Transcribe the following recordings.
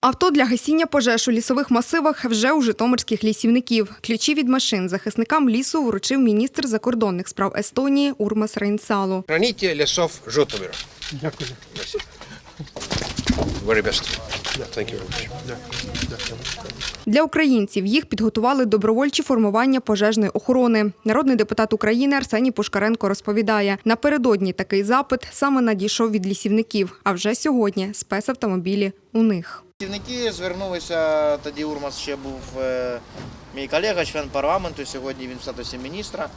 Авто для гасіння пожеж у лісових масивах вже у житомирських лісівників. Ключі від машин захисникам лісу вручив міністр закордонних справ Естонії Урмас Рейнсалу. Храніть лісов Житомира. Дякую. Very Для українців їх підготували добровольчі формування пожежної охорони. Народний депутат України Арсеній Пушкаренко розповідає, напередодні такий запит саме надійшов від лісівників. А вже сьогодні спецавтомобілі у них. Працівники звернулися, тоді Урмас ще був е, мій колега, член парламенту, сьогодні він в статусі міністра,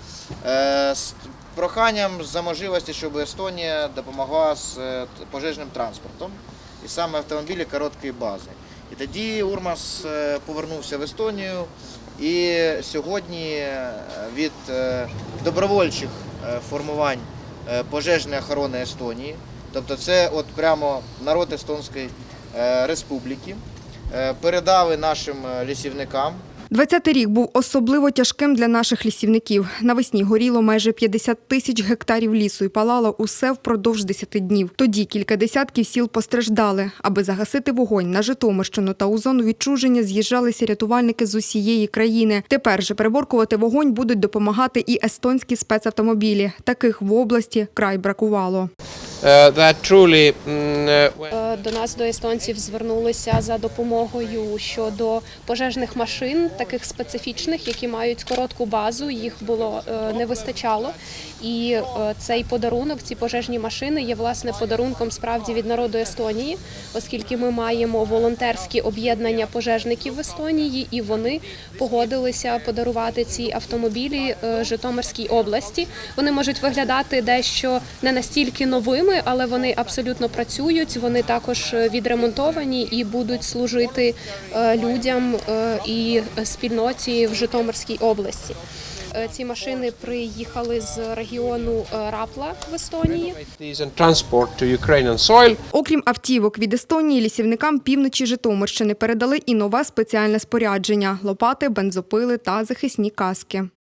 е, з проханням за можливості, щоб Естонія допомогла з е, пожежним транспортом і саме автомобілі короткої бази. І тоді Урмас е, повернувся в Естонію і сьогодні е, від е, добровольчих формувань пожежної охорони Естонії, тобто це от прямо народ Естонської республіки, передали нашим лісівникам 20-й рік був особливо тяжким для наших лісівників. Навесні горіло майже 50 тисяч гектарів лісу і палало усе впродовж 10 днів. Тоді кілька десятків сіл постраждали. Аби загасити вогонь на Житомирщину та у зону відчуження з'їжджалися рятувальники з усієї країни. Тепер же переборкувати вогонь будуть допомагати і естонські спецавтомобілі. Таких в області край бракувало. Uh, when- Е, До нас, до естонців, звернулися за допомогою щодо пожежних машин, таких специфічних, які мають коротку базу. Їх було е, не вистачало. І е, цей подарунок, ці пожежні машини, є власне подарунком справді від народу Естонії, оскільки ми маємо волонтерські об'єднання пожежників в Естонії, і вони погодилися подарувати ці автомобілі е, Житомирській області. Вони можуть виглядати дещо не настільки новими, але вони абсолютно працюють. Вони також е, відремонтовані і будуть служити е, людям е, і спільноті в Житомирській області. Ці машини приїхали з регіону Рапла в Естонії. Окрім автівок від Естонії, лісівникам півночі Житомирщини передали і нове спеціальне спорядження – лопати, бензопили та захисні каски.